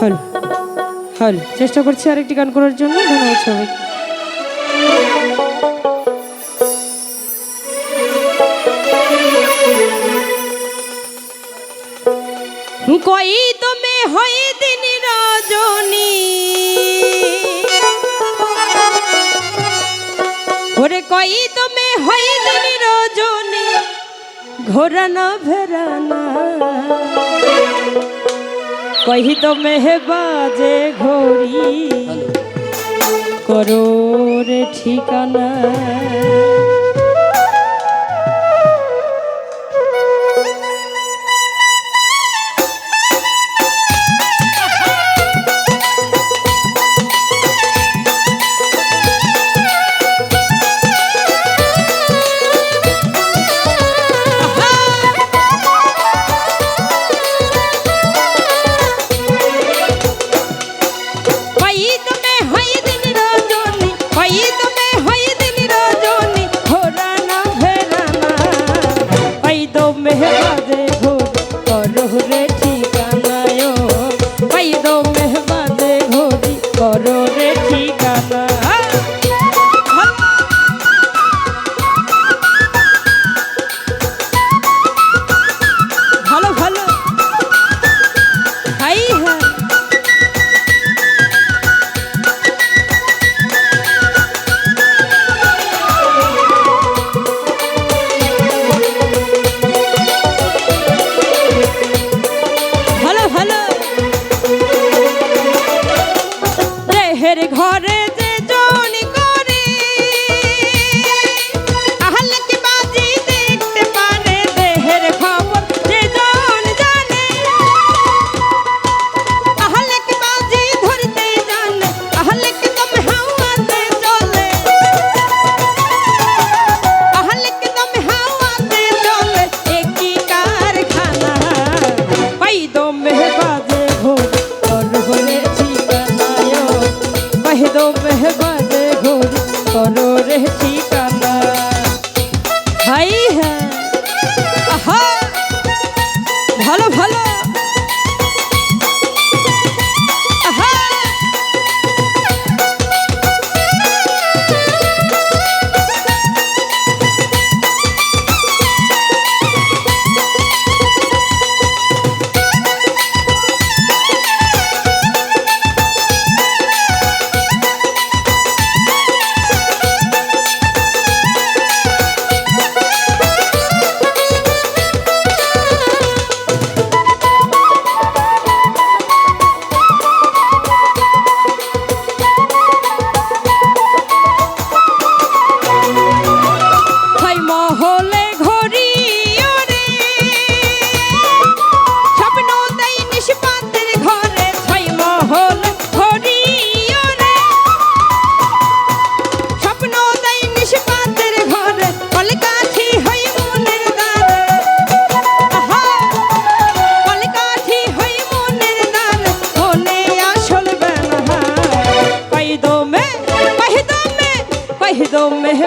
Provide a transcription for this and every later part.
হল হল। চেষ্টা করছি আরেকটি গান করার জন্য। ধন্যবাদ সবাইকে। কই তুমি হই দিন রজনী? ওরে কই তুমি হই দিন রজনী? ঘোরানা ভেরানা কহি তো মেহবাজে ঘড়ি করো রে ঠিকানা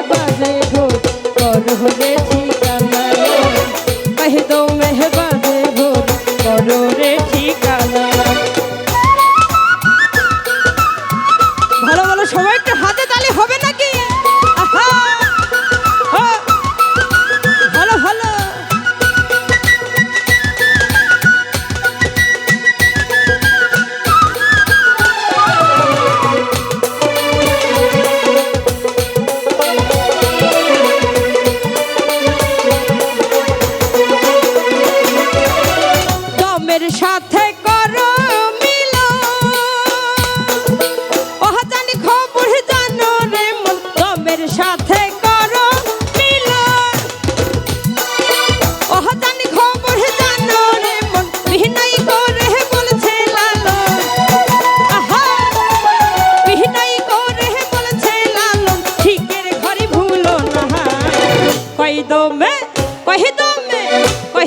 Bye.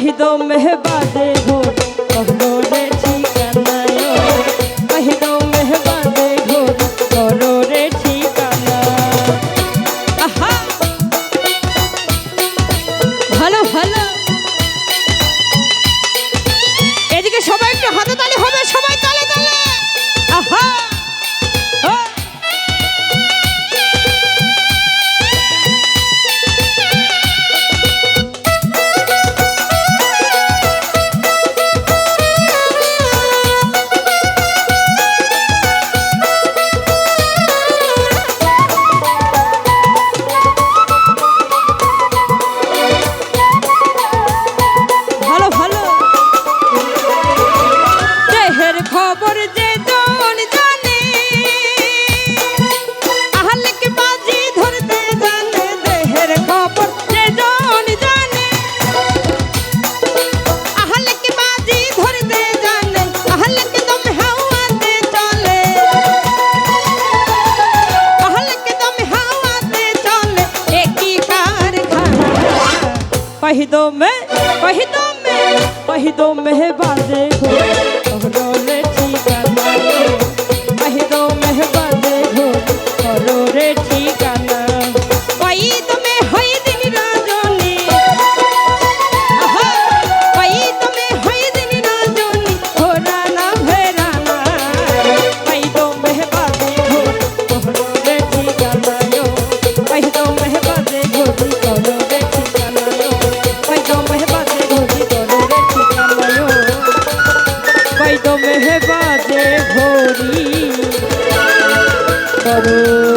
दो मेहबा दे कही दो मैं, कही दो मैं, कही दो मेहबाजे देखो। करो रे ठीक कही दो मेहबाजे देखो। करो रे ठिकाना Thank you.